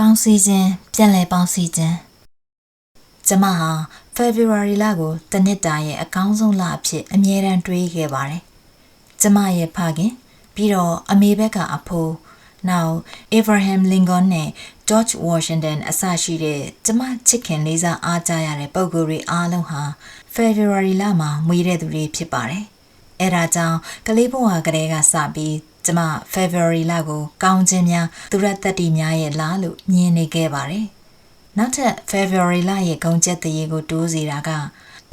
ပေါင်းစည်းခြင်းပြန်လည်ပေါင်းစည်းခြင်းကျမဟာ February လကိုတစ်နှစ်တာရဲ့အကောင်းဆုံးလအဖြစ်အမြဲတမ်းတွေးခဲ့ပါတယ်။ကျမရဲ့ဖခင်ပြီးတော့အမေဘက်ကအဖိုးနောက် Abraham Lincoln နဲ့ George Washington အစရှိတဲ့ကျမချစ်ခင်လေးစားအားကြရတဲ့ပုံကိုယ်တွေအားလုံးဟာ February လမှာမွေးတဲ့သူတွေဖြစ်ပါတယ်။အဲဒါကြောင့်ကလေးဘဝကလေးကစပြီး ကျမ February လကိုကောင်းခြင်းများသူရတ္တိများရဲ့လလို့မြင်နေခဲ့ပါတယ်။နောက်ထပ် February လရဲ့ဂုံကျက်တရေကိုတိုးစီတာက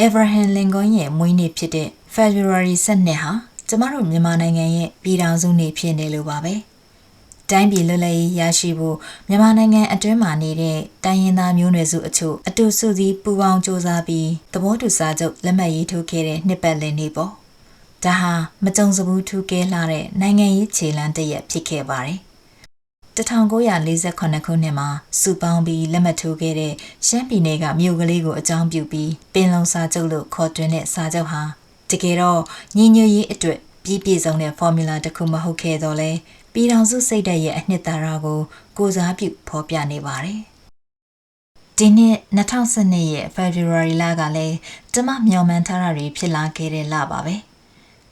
Abraham Lincoln ရဲ့မွေးနေ့ဖြစ်တဲ့ February 12ဟာကျမတို့မြန်မာနိုင်ငံရဲ့ပြည်ထောင်စုနေ့ဖြစ်နေလို့ပါပဲ။တိုင်းပြည်လွတ်လပ်ရေးရရှိဖို့မြန်မာနိုင်ငံအတွင်းမှာနေတဲ့တိုင်းရင်းသားမျိုးနွယ်စုအချို့အတူစုစည်းပူးပေါင်းစ조사ပြီးသဘောတူစာချုပ်လက်မှတ်ရေးထိုးခဲ့တဲ့နှစ်ပတ်လည်နေ့ပေါ့။ ဒါဟာမကြုံစဘူးထူးကဲလှတဲ့နိုင်ငံရေးခြေလှမ်းတစ်ရက်ဖြစ်ခဲ့ပါတယ်။1948ခုနှစ်မှာစုပေါင်းပြီးလက်မှတ်ထိုးခဲ့တဲ့ရှမ်းပြည်နယ်ကမြို့ကလေးကိုအကြောင်းပြုပြီးပင်လုံစာချုပ်လို့ခေါ်တွင်တဲ့စာချုပ်ဟာတကယ်တော့ညီညွတ်ရေးအတွက်ပြီးပြည့်စုံတဲ့ formula တစ်ခုမဟုတ်ခဲ့တော့လဲပြည်ထောင်စုစိတ်ဓာတ်ရဲ့အနှစ်သာရကိုကိုစားပြုဖော်ပြနေပါတယ်။ဒီနှစ်2012ရဲ့ February လကလည်းကျမမျှော်မှန်းထားတာတွေဖြစ်လာခဲ့တဲ့လပါပဲ။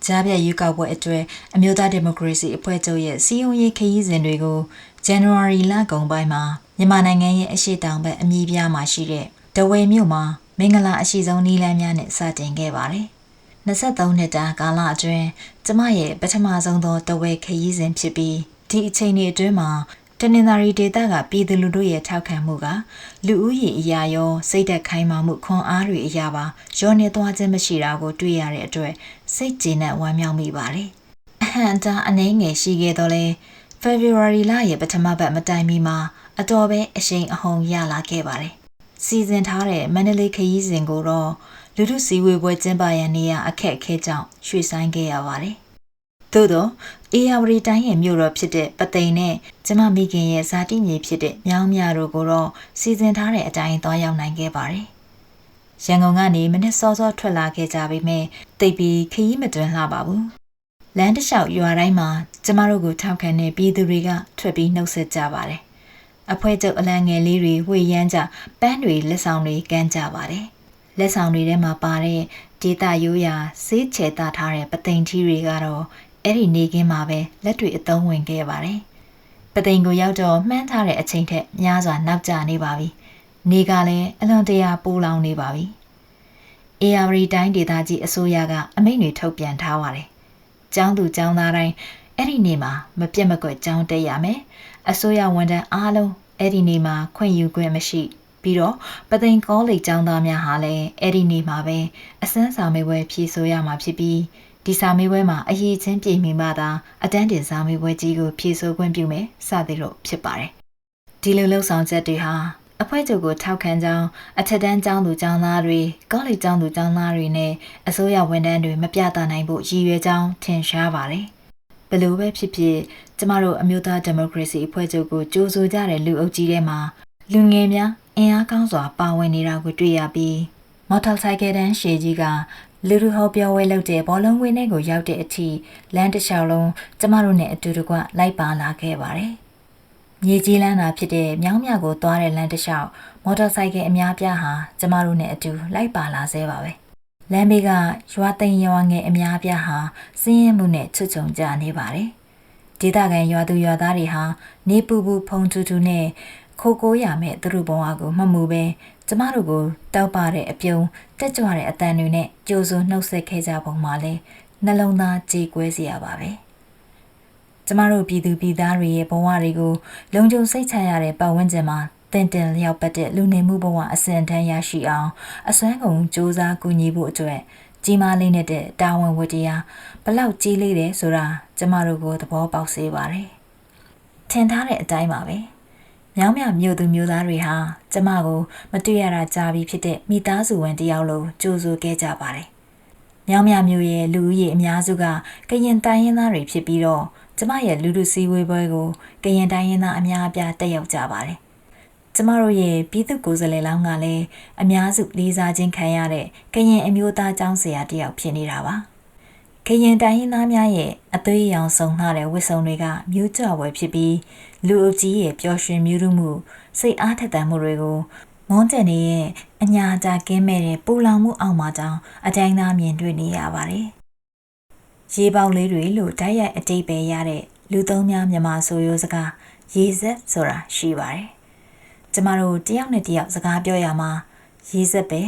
ကြားပြရွေးကောက်ပွဲအတွက်အမျိုးသားဒီမိုကရေစီအဖွဲ့ချုပ်ရဲ့စီယုံရေးခရီးစဉ်တွေကို January လကုန်ပိုင်းမှာမြန်မာနိုင်ငံရဲ့အရှိတောင်ဘက်အမြီးပြားမှာရှိတဲ့ဒဝယ်မြို့မှာမင်္ဂလာအရှိဆုံးနီးလန်းများနဲ့စတင်ခဲ့ပါတယ်။23နှစ်တာကာလအတွင်းကျမရဲ့ပထမဆုံးသောတဝဲခရီးစဉ်ဖြစ်ပြီးဒီအချိန်တွေအတွင်းမှာ တနင်္သာရီဒေသကပြည်သူလူထုရဲ့ထောက်ခံမှုကလူဦးရေအရာရောစိတ်သက်ခိုင်းမာမှုခွန်အားတွေအရာပါရောနေသွားခြင်းမရှိတာကိုတွေ့ရတဲ့အတွက်စိတ်ကျေနပ်ဝမ်းမြောက်မိပါတယ်။အဟံတာအနှဲငယ်ရှိခဲ့တော့လဲ February လရဲ့ပထမပတ်မတိုင်မီမှာအတော်ပဲအရှိန်အဟုန်ရလာခဲ့ပါတယ်။စီစဉ်ထားတဲ့မန္တလေးခရီးစဉ်ကိုတော့လူထုစည်းဝေးပွဲကျင်းပရန်နေရာအခက်အခဲကြောင့်ရွှေ့ဆိုင်းခဲ့ရပါတယ်။ သို့သောအေယာဝတီတိုင်းရဲ့မြို့တော်ဖြစ်တဲ့ပသိမ်နဲ့ကျမမိခင်ရဲ့ဇာတိမြေဖြစ်တဲ့မြောင်းမြတို့ကိုတော့စီစဉ်ထားတဲ့အတိုင်းသွားရောက်နိုင်ခဲ့ပါတယ်။ရန်ကုန်ကနေမနစ်စောစောထွက်လာခဲ့ကြပေမဲ့တိတ်ပြီးခရီးမတွင်လှပါဘူး။လမ်းတစ်လျှောက်ရွာတိုင်းမှာကျမတို့ကိုထောက်ခံတဲ့ပြည်သူတွေကထွက်ပြီးနှုတ်ဆက်ကြပါတယ်။အဖွဲကျုပ်အလံငယ်လေးတွေဝှေ့ရမ်းကြပန်းတွေလက်ဆောင်တွေကမ်းကြပါတယ်လက်ဆောင်တွေထဲမှာပါတဲ့ဒေတာရိုးရာဆေးချေတာထားတဲ့ပသိမ်ကြီးတွေကတော့ အဲ့ဒီနေကင်းမှာပဲလက်တွေအသုံးဝင်ခဲ့ပါတယ်။ပသိမ်ကိုရောက်တော့မှန်းထားတဲ့အချိန်ထက်များစွာနောက်ကျနေပါပြီ။နေကလည်းအလွန်တရာပူလောင်နေပါပြီ။ AR တိုင်းဒေသကြီးအစိုးရကအမိန့်တွေထုတ်ပြန်ထားပါတယ်။ကျောင်းသူကျောင်းသားတိုင်းအဲ့ဒီနေ့မှာမပြတ်မကွက်ကျောင်းတက်ရမယ်။အစိုးရဝန်ထမ်းအားလုံးအဲ့ဒီနေ့မှာခွင့်ယူခွင့်မရှိ။ပြီးတော့ပသိမ်ကောလိပ်ကျောင်းသားများဟာလည်းအဲ့ဒီနေ့မှာပဲအစမ်းစာမေးပွဲဖြေဆိုရမှာဖြစ်ပြီး ဒီစာမေးပွဲမှာအရေးချင်းပြည်မိမှသာအတန်းတင်စာမေးပွဲကြီးကိုဖြေဆိုခွင့်ပြုမယ်စသည်တို့ဖြစ်ပါတယ်ဒီလိုလှုပ်ဆောင်ချက်တွေဟာအဖွဲ့ချုပ်ကိုထောက်ခံကြောင်းအထက်တန်းကျောင်းသူကျောင်းသားတွေကောလိပ်ကျောင်းသူကျောင်းသားတွေနဲ့အစိုးရဝန်ထမ်းတွေမပြသနိုင်ဖို့ရည်ရွယ်ကြောင်းထင်ရှားပါတယ်ဘယ်လိုပဲဖြစ်ဖြစ်ကျမတို့အမျိုးသားဒီမိုကရေစီအဖွဲ့ချုပ်ကိုကြိုးဆိုကြတဲ့လူအုပ်ကြီးထဲမှာလူငယ်များအင်အားကောင်းစွာပါဝင်နေတာကိုတွေ့ရပြီး မော်တော်ဆိုင်ကယ်တန်းရှည်ကြီးကလူလူဟောပြောဝဲလုပ်တဲ့ဘောလုံးဝင်းထဲကိုရောက်တဲ့အထိလမ်းတစ်လျှောက်လုံးကျမတို့နဲ့အတူတကွလိုက်ပါလာခဲ့ပါတယ်။မြေကြီးလမ်းသာဖြစ်တဲ့မြောင်းမြကိုသွားတဲ့လမ်းတစ်လျှောက်မော်တော်ဆိုင်ကယ်အများပြားဟာကျမတို့နဲ့အတူလိုက်ပါလာသေးပါပဲ။လမ်းဘေးကရွာသိမ်းရွာငယ်အများပြားဟာစင်းရဲမှုနဲ့ချွတ်ချုံကြနေပါတယ်။ဒေသခံရွာသူရွာသားတွေဟာနေပူပူဖုံထူထူနဲ့ခိုးကိုရမဲ့သူတို့ဘဝကိုမှတ်မှုပဲ ကျမတို့ကိုတောက်ပတဲ့အပြုံးတက်ကြွတဲ့အတန်တွေနဲ့ကြိုးစိုးနှုတ်ဆက်ခဲ့ကြပုံမှာလဲနှလုံးသားကြေကွဲစီရပါပဲကျမတို့ပြည်သူပြည်သားတွေရဲ့ဘဝတွေကိုလုံခြုံစိတ်ချရတဲ့ပတ်ဝန်းကျင်မှာတင်တင်လျောက်ပတ်တဲ့လူနေမှုဘဝအစဉ်တန်းရရှိအောင်အစွမ်းကုန်စ조사ကူညီဖို့အတွက်ကြီးမားလေးနဲ့တဲ့တာဝန်ဝတ္တရားဘလောက်ကြီးလေးတယ်ဆိုတာကျမတို့ကိုသဘောပေါက်စေပါတယ်ထင်ထားတဲ့အတိုင်းပါပဲ။ မြောင်းမြမြို့သူမျိုးသားတွေဟာကျမကိုမတွေ့ရတာကြာပြီဖြစ်တဲ့မိသားစုဝင်တယောက်လိုကြိုးဆိုခဲ့ကြပါတယ်။မြောင်းမြမြို့ရဲ့လူဦးရေအများစုကကရင်တိုင်းရင်းသားတွေဖြစ်ပြီးတော့ကျမရဲ့လူလူစည်းဝေးပွဲကိုကရင်တိုင်းရင်းသားအများအပြားတက်ရောက်ကြပါတယ်။ကျမတို့ရဲ့ပြည်သူကိုယ်စားလှယ်လောင်းကလည်းအများစုလေးစားခြင်းခံရတဲ့ကရင်အမျိုးသားကျောင်းဆရာတယောက်ဖြစ်နေတာပါ။ကရင်တိုင်းရင်းသားများရဲ့အသွေးရောင်ဆုံလှတဲ့ဝတ်စုံတွေကမျိုးကြွယ်ဖြစ်ပြီး လူအုပ်ကြီးရဲ့ပျော်ရွှင်မြူးမှုစိတ်အားထက်သန်မှုတွေကိုမွန်းတန်နေရဲ့အညာအတာကင်းမဲ့တဲ့ပူလောင်မှုအောက်မှာကြောင်းအတိုင်းသားမြင်တွေ့နေရပါတယ်။ရေပေါက်လေးတွေလို့တိုက်ရိုက်အတိတ်ပဲရတဲ့လူသုံးများမြန်မာဆိုရိုးစကားရေဆက်ဆိုတာရှိပါတယ်။ကျမတို့တယောက်နဲ့တယောက်စကားပြောရမှာရေဆက်ပဲ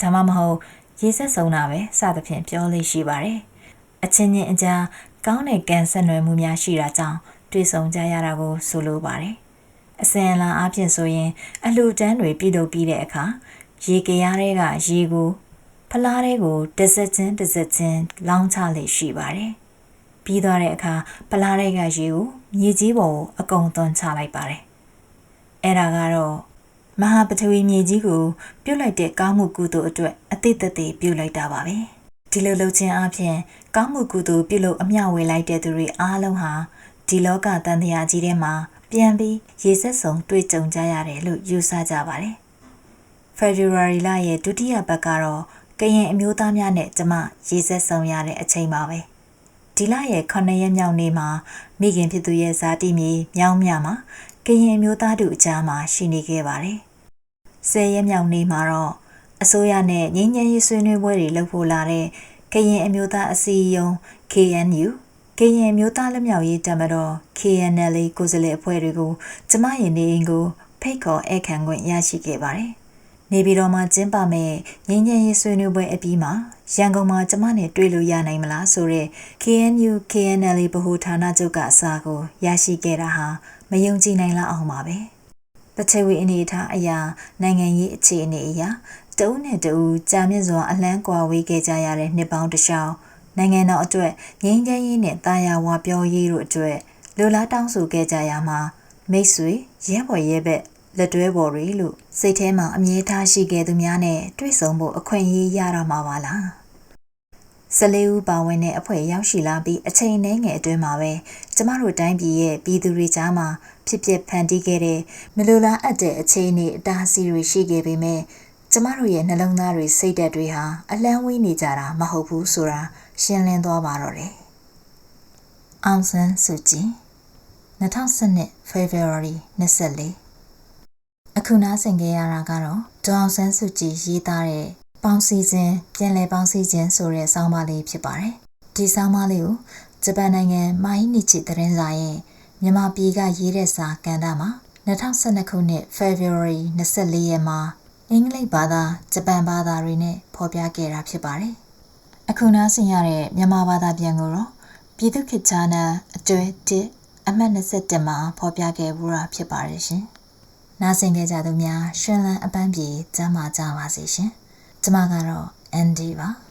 ဒါမှမဟုတ်ရေဆက်ဆုံးတာပဲစသဖြင့်ပြောလို့ရှိပါတယ်။အချင်းချင်းအကြားကောင်းတဲ့ကံဆက်နွယ်မှုများရှိတာကြောင့် တွေ့ဆုံကြရတာကိုဆိုလိုပါတယ်။အစင်အလာအဖြစ်ဆိုရင် အလှူဒန်းတွေပြုလုပ်ပြီးတဲ့အခါရေကြရတဲ့ကရေကိုဖလားတွေကိုတစ်စက်ချင်းတစ်စက်ချင်းလောင်းချလေရှိပါတယ်။ပြီးသွားတဲ့အခါဖလားတွေကရေကိုမြေကြီးပေါ်ကိုအကုန်သွန်းချလိုက်ပါတယ်။အဲ့ဒါကတော့မဟာပထဝီမြေကြီးကို ပြုတ်လိုက်တဲ့ကောင်းမှုကုသိုလ်အတွက်အတိတ်တည်းပြုတ်လိုက်တာပါပဲ။ဒီလိုလုပ်ခြင်းအပြင်ကောင်းမှုကုသိုလ်ပြုလုပ်အမျှဝေလိုက်တဲ့သူတွေအားလုံးဟာ ဒီလောကတန်တရားကြီးထဲမှာပြန်ပြီးရေဆက်ဆုံးတွေ့ကြုံကြရတယ်လို့ယူဆကြပါတယ်။ February လရဲ့ဒုတိယပတ်ကတော့ကရင်အမျိုးသားများနဲ့ကျမရေဆက်ဆုံးရတဲ့အချိန်ပါပဲ။ဒီလရဲ့9ရက်မြောက်နေ့မှာမိခင်ဖြစ်သူရဲ့ဇာတိမြေမြောင်းမြမှာကရင်အမျိုးသားတို့အကြားမှာရှိနေခဲ့ပါတယ်။10ရက်မြောက်နေ့မှာတော့အစိုးရနဲ့ငင်းငယ်ရေးဆွေးနွေးပွဲတွေလုပ်ဖို့လာတဲ့ကရင်အမျိုးသားအစည်းအရုံး KNU ကရင်မျိုးသားလက်မြောက်ရေးတပ်မတော် KNL ကိုယ်စားလှယ်အဖွဲ့တွေကိုကျမရဲ့နေအိမ်ကိုဖိတ်ခေါ်ဧည့်ခံခွင့်ရရှိခဲ့ပါတယ်။နေပြည်တော်မှာကျင်းပမဲ့ငင်းငယ်ရေးဆွေးနွေးပွဲအပြီးမှာရန်ကုန်မှာကျမနဲ့တွေ့လို့ရနိုင်မလားဆိုတဲ့ KNU KNL ဗဟိုဌာနချုပ်ကအစားကိုရရှိခဲ့တာဟာမယုံကြည်နိုင်လောက်အောင်ပါပဲ။ပထဝီအနေအထားအရာနိုင်ငံရေးအခြေအနေအရာတဦးနဲ့တဦးကြာမြင့်စွာအလန်းကွာဝေးခဲ့ကြရတဲ့နှစ်ပေါင်းတစ်လျှောက် နိုင်ငံတော်အတွက်ငြိမ်းချမ်းရေးနဲ့တာယာဝါပြောရေးတို့အတွက်လိုလားတောင်းဆိုခဲ့ကြရမှာမိတ်ဆွေရဲဘော်ရဲဘက်လက်တွဲပေါ်တွေလို့စိတ်ထဲမှာအမြဲထားရှိခဲ့သူများနဲ့တွေ့ဆုံဖို့အခွင့်အရေးရတော့မှာပါလားဆလေးဦးပါဝင်တဲ့အဖွဲ့ရောက်ရှိလာပြီးအချိန်နှဲငယ်အတွင်းမှာပဲကျမတို့တိုင်းပြည်ရဲ့ပြည်သူတွေကြားမှာဖြစ်ဖြစ်ဖန်တီးခဲ့တဲ့မလိုလားအပ်တဲ့အခြေအနေအတားအဆီးတွေရှိခဲ့ပေမဲ့ ကျမတို့ရဲ့နှလုံးသားတွေစိတ်ဓာတ်တွေဟာအလန်းဝေးနေကြတာမဟုတ်ဘူးဆိုတာရှင်းလင်းသွားပါတော့တယ်။အောင်ဆန်းစုကြည်2012 February 24အခုနားဆင်ကြရတာကတော့ဒေါအောင်ဆန်းစုကြည်ရေးသားတဲ့ပေါင်းစည်းခြင်းပြန်လည်ပေါင်းစည်းခြင်းဆိုတဲ့ဆောင်းပါးလေးဖြစ်ပါတယ်။ဒီဆောင်းပါးလေးကိုဂျပန်နိုင်ငံမိုင်းနီချီသတင်းစာရဲ့မြန်မာပြည်ကရေးတဲ့စာကန်တာမှာ2012ခုနှစ် February 24ရက်မှာ အင်္ဂလိပ်ဘာသာဂျပန်ဘာသာတွေနဲ့ဖော်ပြခဲ့တာဖြစ်ပါတယ်။အခုနားဆင်ရတဲ့မြန်မာဘာသာပြန်ကိုတော့ပြည်သူ့ခေတ်ချာနာအတွဲ1အမှတ်27မှာဖော်ပြခဲ့ဘူးတာဖြစ်ပါတယ်ရှင်။နားဆင်ကြကြသူများရှင်လန်းအပန်းပြေကျမ်းမာကြပါစေရှင်။ကျမကတော့ ND ပါ။